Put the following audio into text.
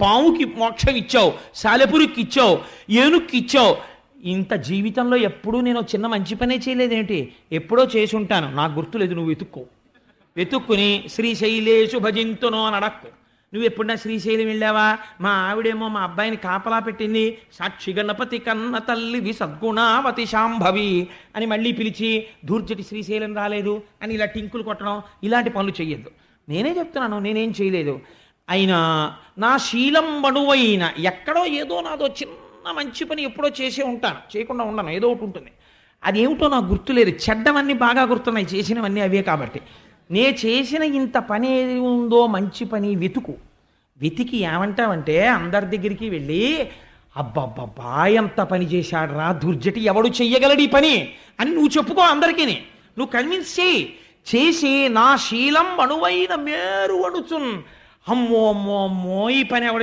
పావుకి మోక్షం ఇచ్చావు సాలెపురికి ఇచ్చావు ఏనుక్కి ఇచ్చావు. ఇంత జీవితంలో ఎప్పుడూ నేను చిన్న మంచి పనే చేయలేదేంటి? ఎప్పుడో చేసి ఉంటాను నాకు గుర్తులేదు నువ్వు వెతుక్కో. వెతుక్కుని శ్రీశైలేషు భజింతునో అని అడక్కు. నువ్వు ఎప్పుడన్నా శ్రీశైలం వెళ్ళావా? మా ఆవిడేమో మా అబ్బాయిని కాపలా పెట్టింది. సాక్షి గణపతి కన్న తల్లివి సద్గుణావతి శాంభవి అని మళ్ళీ పిలిచి దూర్జటి శ్రీశైలం రాలేదు అని ఇలా టింకులు కొట్టడం ఇలాంటి పనులు చేయొద్దు నేనే చెప్తున్నాను నేనేం చేయలేదు. అయినా నా శీలం బడువైన ఎక్కడో ఏదో నాదో చిన్న మంచి పని ఎప్పుడో చేసే ఉంటాను. చేయకుండా ఉండను. ఏదో ఒకటి ఉంటుంది. అదేమిటో నాకు గుర్తులేదు. చెడ్డవన్నీ బాగా గుర్తున్నాయి. చేసినవన్నీ అవే కాబట్టి. నే చేసిన ఇంత పని ఏది ఉందో మంచి పని వెతుకు. వెతికి ఏమంటావంటే అందరి దగ్గరికి వెళ్ళి అబ్బబ్బబ్బా ఎంత పని చేశాడు రా దుర్జటి ఎవడు చెయ్యగలడు ఈ పని? అని నువ్వు చెప్పుకో అందరికీ నువ్వు కన్విన్స్ చేయి చేసి నా శీలం అణువైన మేరు అణుచున్ అమ్మో అమ్మో అమ్మో ఈ పని ఎవడ